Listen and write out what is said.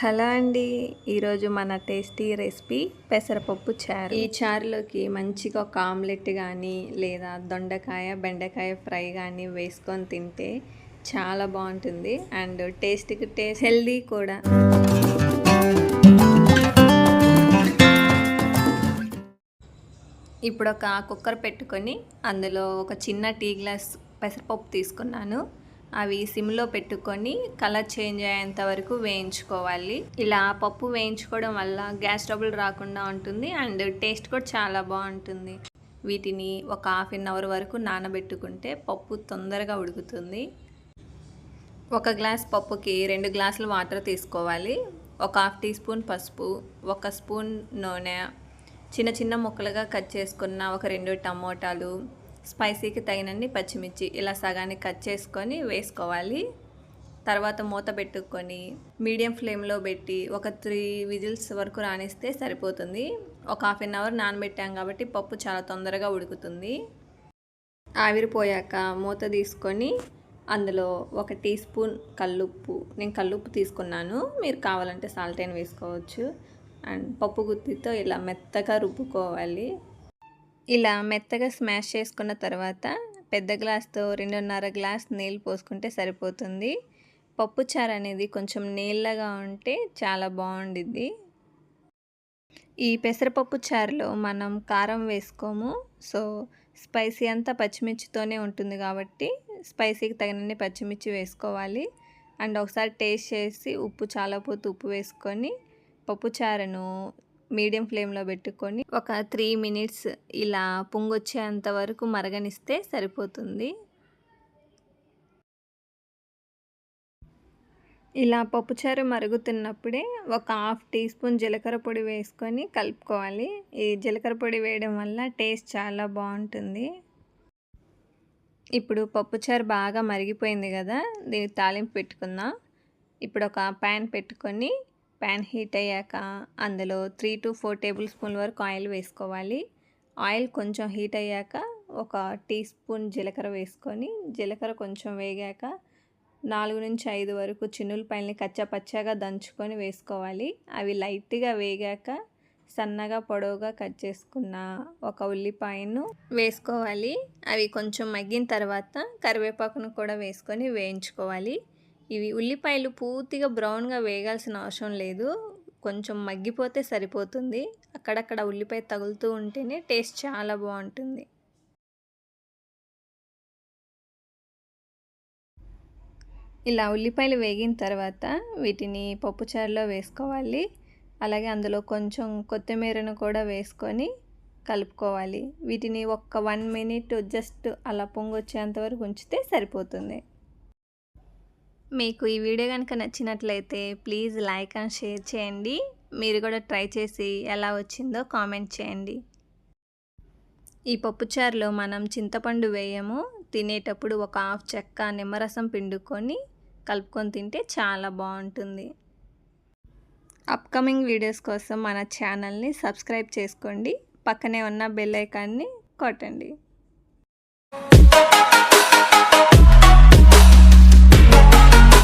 Hello అండి. ఈరోజు మన టేస్టీ రెసిపీ పెసరపప్పు చారు. ఈ చారులోకి మంచిగా ఒక ఆమ్లెట్ కానీ లేదా దొండకాయ బెండకాయ ఫ్రై కానీ వేసుకొని తింటే చాలా బాగుంటుంది. అండ్ టేస్ట్కి టేస్ట్ హెల్దీ కూడా. ఇప్పుడు ఒక కుక్కర్ పెట్టుకొని అందులో ఒక చిన్న టీ గ్లాస్ పెసరపప్పు తీసుకున్నాను. అవి సిమ్లో పెట్టుకొని కలర్ చేంజ్ అయ్యేంత వరకు వేయించుకోవాలి. ఇలా పప్పు వేయించుకోవడం వల్ల గ్యాస్ ట్రబుల్ రాకుండా ఉంటుంది అండ్ టేస్ట్ కూడా చాలా బాగుంటుంది. వీటిని ఒక హాఫ్ అన్ అవర్ వరకు నానబెట్టుకుంటే పప్పు తొందరగా ఉడుకుతుంది. ఒక గ్లాస్ పప్పుకి రెండు గ్లాసులు వాటర్ తీసుకోవాలి. ఒక హాఫ్ టీ స్పూన్ పసుపు ఒక స్పూన్ నూనె చిన్న చిన్న ముక్కలుగా కట్ చేసుకున్న ఒక రెండు టమోటాలు స్పైసీకి తగినన్ని పచ్చిమిర్చి ఇలా సగానికి కట్ చేసుకొని వేసుకోవాలి. తర్వాత మూత పెట్టుకొని మీడియం ఫ్లేమ్లో పెట్టి ఒక త్రీ విజిల్స్ వరకు రాణిస్తే సరిపోతుంది. ఒక హాఫ్ అన్ అవర్ నానబెట్టాం కాబట్టి పప్పు చాలా తొందరగా ఉడుకుతుంది. ఆవిరిపోయాక మూత తీసుకొని అందులో ఒక టీ స్పూన్ కల్లుప్పు నేను కల్లుప్పు తీసుకున్నాను. మీరు కావాలంటే సాల్ట్ అయిన వేసుకోవచ్చు. అండ్ పప్పు గుత్తితో ఇలా మెత్తగా రుబ్బుకోవాలి. ఇలా మెత్తగా స్మాష్ చేసుకున్న తర్వాత పెద్ద గ్లాస్తో రెండున్నర గ్లాస్ నీళ్ళు పోసుకుంటే సరిపోతుంది. పప్పుచారు అనేది కొంచెం నీళ్ళగా ఉంటే చాలా బాగుండిద్ది. ఈ పెసరపప్పు చారులో మనం కారం వేసుకోము. సో స్పైసీ అంతా పచ్చిమిర్చితోనే ఉంటుంది కాబట్టి స్పైసీకి తగినన్ని పచ్చిమిర్చి వేసుకోవాలి. అండ్ ఒకసారి టేస్ట్ చేసి ఉప్పు చాలా పోతే ఉప్పు వేసుకొని పప్పు చారును మీడియం ఫ్లేమ్లో పెట్టుకొని ఒక త్రీ మినిట్స్ ఇలా పొంగొచ్చేంత వరకు మరగనిస్తే సరిపోతుంది. ఇలా పప్పుచారు మరుగుతున్నప్పుడే ఒక హాఫ్ టీ స్పూన్ జీలకర్ర పొడి వేసుకొని కలుపుకోవాలి. ఈ జీలకర్ర పొడి వేయడం వల్ల టేస్ట్ చాలా బాగుంటుంది. ఇప్పుడు పప్పుచారు బాగా మరిగిపోయింది కదా దీనికి తాలింపు పెట్టుకుందాం. ఇప్పుడు ఒక ప్యాన్ పెట్టుకొని ప్యాన్ హీట్ అయ్యాక అందులో three to four table spoon వరకు ఆయిల్ వేసుకోవాలి. ఆయిల్ కొంచెం హీట్ అయ్యాక ఒక టీ స్పూన్ జీలకర్ర వేసుకొని జీలకర్ర కొంచెం వేగాక నాలుగు నుంచి ఐదు వరకు చిన్నులపాయల్ని కచ్చాపచ్చాగా దంచుకొని వేసుకోవాలి. అవి లైట్గా వేగాక సన్నగా పొడవుగా కట్ చేసుకున్న ఒక ఉల్లిపాయను వేసుకోవాలి. అవి కొంచెం మగ్గిన తర్వాత కరివేపాకును కూడా వేసుకొని వేయించుకోవాలి. ఇవి ఉల్లిపాయలు పూర్తిగా బ్రౌన్గా వేగాల్సిన అవసరం లేదు. కొంచెం మగ్గిపోతే సరిపోతుంది. అక్కడక్కడ ఉల్లిపాయ తగులుతూ ఉంటేనే టేస్ట్ చాలా బాగుంటుంది. ఇలా ఉల్లిపాయలు వేగిన తర్వాత వీటిని పప్పుచారులో వేసుకోవాలి. అలాగే అందులో కొంచెం కొత్తిమీరను కూడా వేసుకొని కలుపుకోవాలి. వీటిని ఒక్క వన్ మినిట్ జస్ట్ అలా పొంగొచ్చేంత వరకు ఉంచితే సరిపోతుంది. మీకు ఈ వీడియో కనుక నచ్చినట్లయితే ప్లీజ్ లైక్ అండ్ షేర్ చేయండి. మీరు కూడా ట్రై చేసి ఎలా వచ్చిందో కామెంట్ చేయండి. ఈ పప్పుచారులో మనం చింతపండు వేయము. తినేటప్పుడు ఒక హాఫ్ చెక్క నిమ్మరసం పిండుకొని కలుపుకొని తింటే చాలా బాగుంటుంది. అప్కమింగ్ వీడియోస్ కోసం మన ఛానల్ని సబ్స్క్రైబ్ చేసుకోండి. పక్కనే ఉన్న బెల్ ఐకాన్ని కొట్టండి.